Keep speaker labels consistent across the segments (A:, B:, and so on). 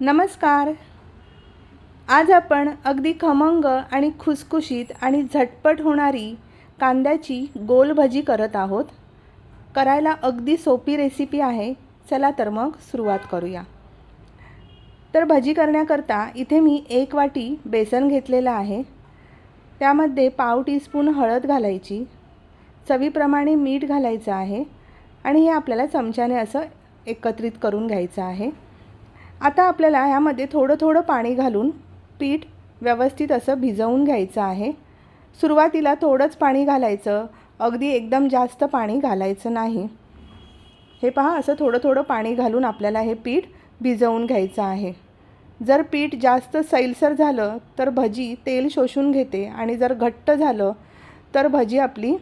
A: नमस्कार. आज आपण अगदी खमंग आणि खुसखुशीत आणि झटपट होणारी कांद्याची गोल भजी करत आहोत. करायला अगदी सोपी रेसिपी आहे. चला तर मग सुरुवात करूया. तर भजी करण्याकरता इथे मी एक वाटी बेसन घेतलेलं आहे. त्यामध्ये पाव टीस्पून हळद घालायची. चवीप्रमाणे मीठ घालायचं आहे. आणि हे आपल्याला चमच्याने असं एकत्रित करून घ्यायचं आहे. आता आपल्याला ह्यामध्ये थोडं थोडं पाणी घालून पीठ व्यवस्थित असं भिजवून घ्यायचं आहे. सुरुवातीला थोडंच पाणी घालायचं. अगदी एकदम जास्त पाणी घालायचं नाही. हे पहा असं थोडं थोडं पाणी घालून आपल्याला हे पीठ भिजवून घ्यायचं आहे. जर पीठ जास्त सैलसर झालं तर भजी तेल शोषून घेते आणि जर घट्ट झालं तर भजी आपली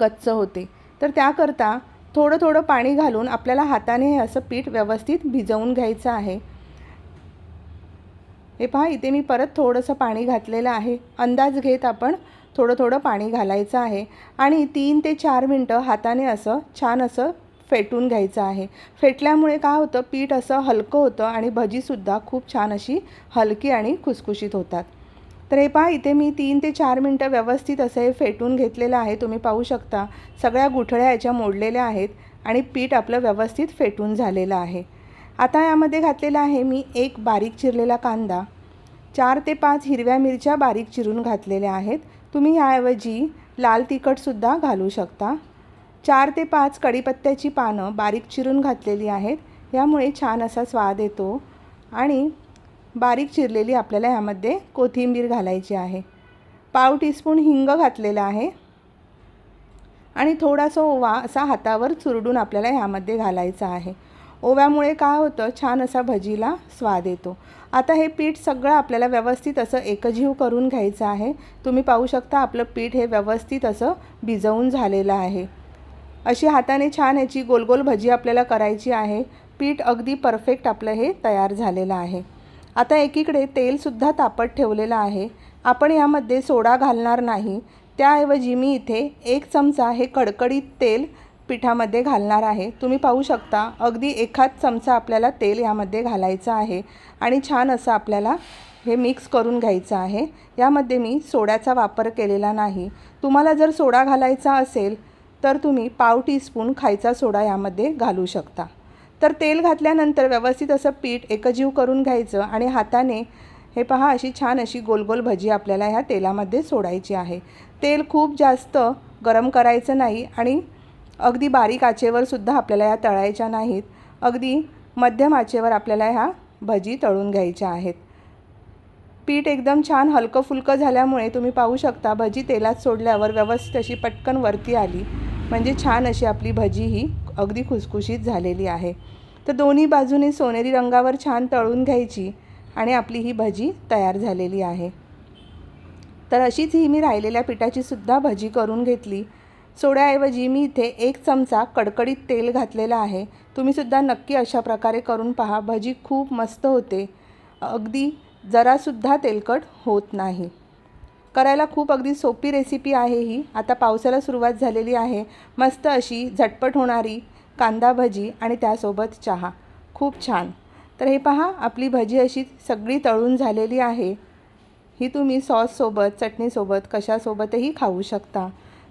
A: गच्च होते. तर त्याकरता थोडं थोडं पाणी घालून आपल्याला हाताने हे असं पीठ व्यवस्थित भिजवून घ्यायचं आहे. हे पहा इथे मी परत थोडंसं पाणी घातलेलं आहे. अंदाज घेत आपण थोडं थोडं पाणी घालायचं आहे. आणि तीन ते चार मिनटं हाताने असं छान असं फेटून घ्यायचं आहे. फेटल्यामुळे काय होतं पीठ असं हलकं होतं आणि भजीसुद्धा खूप छान अशी हलकी आणि खुसखुशीत होतात. तर हे पहा इथे मी तीन ते चार मिनटं व्यवस्थित असं हे फेटून घेतलेलं आहे तुम्ही पाहू शकता. सगळ्या गुठळ्या याच्या मोडलेल्या आहेत आणि पीठ आपलं व्यवस्थित फेटून झालेलं आहे. आता यामध्ये घातलेला आहे मी एक बारीक चिरलेला कांदा. चार ते पाच हिरव्या मिरच्या बारीक चिरून घातलेल्या आहेत. तुम्ही ह्याऐवजी लाल तिखटसुद्धा घालू शकता. चार ते पाच कढीपत्त्याची पानं बारीक चिरून घातलेली आहेत. यामुळे छान असा स्वाद येतो. आणि बारीक चिरलेली आपल्याला ह्यामध्ये कोथिंबीर घालायची आहे. पाव टीस्पून हिंग घातलेलं आहे. आणि थोडासा ओवा असा हातावर चुरडून आपल्याला ह्यामध्ये घालायचा आहे. ओव्यामुळे काय होतं? छान असा भजीला स्वाद येतो. आता हे पीठ सगळं आपल्याला व्यवस्थित असं एकजीव करून घ्यायचं आहे. तुम्ही पाहू शकता आपलं पीठ हे व्यवस्थित असं भिजवून झालेलं आहे. अशी हाताने छान याची गोलगोल भजी आपल्याला करायची आहे. पीठ अगदी परफेक्ट आपलं हे तयार झालेलं आहे. आता एकीकडे तेलसुद्धा तापत ठेवलेलं आहे. आपण यामध्ये सोडा घालणार नाही. त्याऐवजी मी इथे एक चमचा हे कडकडीत तेल पिठामध्ये घालणार आहे. तुम्ही पाहू शकता अगदी एखाद चमचा आपल्याला तेल यामध्ये घालायचं आहे आणि छान असं आपल्याला हे मिक्स करून घ्यायचं आहे. यामध्ये मी सोड्याचा वापर केलेला नाही. तुम्हाला जर सोडा घालायचा असेल तर तुम्ही पाव टीस्पून खायचा सोडा यामध्ये घालू शकता. तर तेल घातल्यानंतर व्यवस्थित असं पीठ एकजीव करून घ्यायचं आणि हाताने हे पहा अशी छान अशी गोलगोल भजी आपल्याला ह्या तेलामध्ये सोडायची आहे. तेल खूप जास्त गरम करायचं नाही आणि अगदी बारीक आचेवर सुद्धा आपल्याला ह्या तळायच्या नाहीत. अगदी मध्यम आचेवर आपल्याला ह्या भजी तळून घ्यायच्या आहेत. पीठ एकदम छान हलकं फुलकं झाल्यामुळे तुम्ही पाहू शकता भजी तेलात सोडल्यावर व्यवस्थित अशी पटकन वरती आली. म्हणजे छान अशी आपली भजी ही अगदी खुसखुशीत झालेली आहे. तर दोन्ही बाजूने सोनेरी रंगावर छान तळून घ्यायची आणि आपली ही भजी तयार झालेली आहे. तर अशीच ही मी राहिलेल्या पिठाची सुद्धा भजी करून घेतली. सोड्याऐवजी मी इथे एक चमचा कडकडीत तेल घातलेलं आहे. तुम्हीसुद्धा नक्की अशा प्रकारे करून पहा. भजी खूप मस्त होते. अगदी जरासुद्धा तेलकट होत नाही. करायला खूप अगदी सोपी रेसिपी आहे ही. आता पावसाला सुरुवात झालेली आहे. मस्त अशी झटपट होणारी कांदा भजी आणि त्यासोबत चहा. खूप छान. तर हे पहा आपली भजी अशी सगळी तळून झालेली आहे. ही तुम्ही सॉससोबत चटणीसोबत कशासोबतही खाऊ शकता.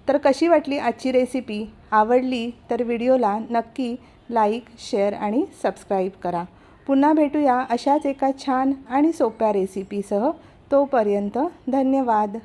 A: तर कशी वाटली आजची रेसिपी आवडली तर व्हिडिओला नक्की लाईक शेअर आणि सबस्क्राईब करा. पुन्हा भेटूया अशाच एका छान आणि सोप्या रेसिपीसह तोपर्यंत धन्यवाद.